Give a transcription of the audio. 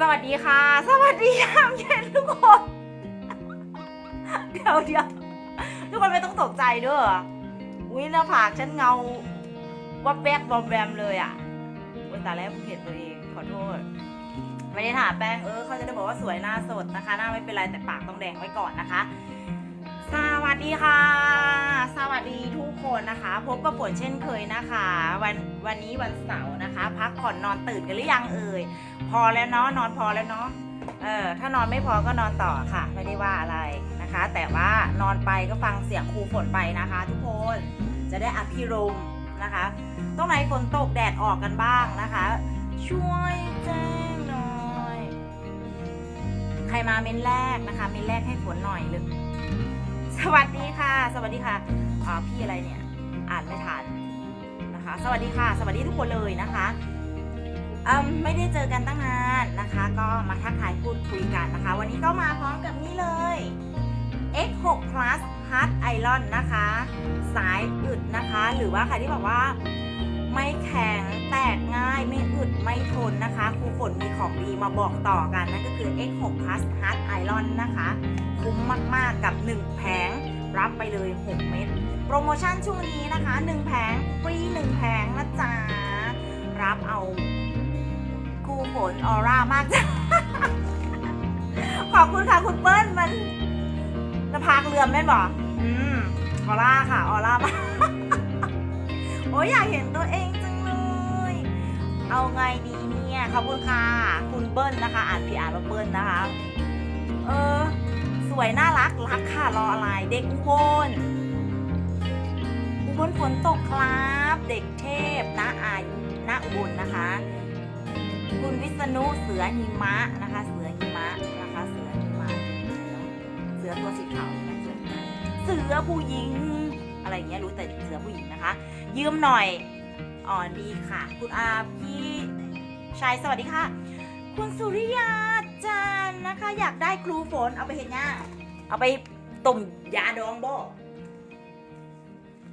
สวัสดีค่ะ สวัสดียามเย็นทุกคน เดี๋ยวเดี๋ยวทุกคนไม่ต้องตกใจเด้ออุ้ยหน้าผากฉันเงาวับแวบบอมแบมเลยอะวันตาแล้วเพิ่งเห็นตัวเองขอโทษไม่ได้ถามแป้งเออเขาจะได้บอกว่าสวยหน้าสดนะคะ หน้าไม่เป็นไรแต่ปากต้องแดงไว้ก่อนนะคะ สวัสดีค่ะ คนนะคะ พบกับฝนเช่นเคยนะคะ วันวันนี้วันเสาร์นะคะ พักผ่อนนอนตื่นกันหรือยังเอ่ยพอแล้วเนาะนอนพอแล้วเนาะเออถ้านอนไม่พอก็นอนต่อค่ะ ไม่ได้ว่าอะไรนะคะ แต่ว่านอนไปก็ฟังเสียงครูฝนไปนะคะ ทุกคนจะได้อภิรมนะคะตรงไหนฝนตกแดดออกกันบ้างนะคะ ช่วยแจ้งหน่อย ใครมาเม้นแรกนะคะ เม้นแรกให้ฝนหน่อยเลยสวัสดีค่ะ สวัสดีค่ะอ่าพี่อะไรเนี่ย อ่านไม่ทันนะคะ สวัสดีค่ะ สวัสดีทุกคนเลยนะคะไม่ได้เจอกันตั้งนานนะคะ ก็มาทักทายพูดคุยกันนะคะ วันนี้ก็มาพร้อมกับนี่เลย X6 Plus Hard Iron นะคะ สายอึดนะคะ หรือว่าใครที่บอกว่าไม่แข็งแตกง่ายไม่อึดไม่ทนนะคะครูฝนมีของดีมาบอกต่อกันนั่นก็คือ X6 Plus Hard Iron นะคะ คุ้มมาก ๆ กับ 1แผง รับไปเลย 6 เม็ดโปรโมชั่นช่วงนี้นะคะ 1 แผงฟรี 1 แผงนะจ๊ะ รับเอาครูฝนออร่ามากจ้ะขอบคุณค่ะคุณเปิ้ลมันจะพากเรือมแม่นบอกอืมออร่าค่ะ ออร่ามากโอ้ยอยากเห็นตัวเองจังเลย เอาไงดีเนี่ย ขอบคุณค่ะ คุณเบิ้ลนะคะ อ่านพี่อ่านว่าเบิ้ลนะคะ วยน่ารักรักค่ะรออะไรเด็กอุบลอุบลฝนตกครับ เด็กเทพนะอายนะอุบลนะคะ คุณวิษณุเสือหิมะนะคะ เสือหิมะนะคะเสือหิมะเสือตัวสีขาวนะเสือผู้หญิง อะไรอย่างเงี้ยรู้แต่เสือผู้หญิงนะคะ ยืมหน่อยอ๋อดีค่ะ คุณอาพี่ชายสวัสดีค่ะ คุณสุริยาจันนะคะ อยากได้ครูฝนเอาไปเห็นย่าเอาไปต้มยาดองบ่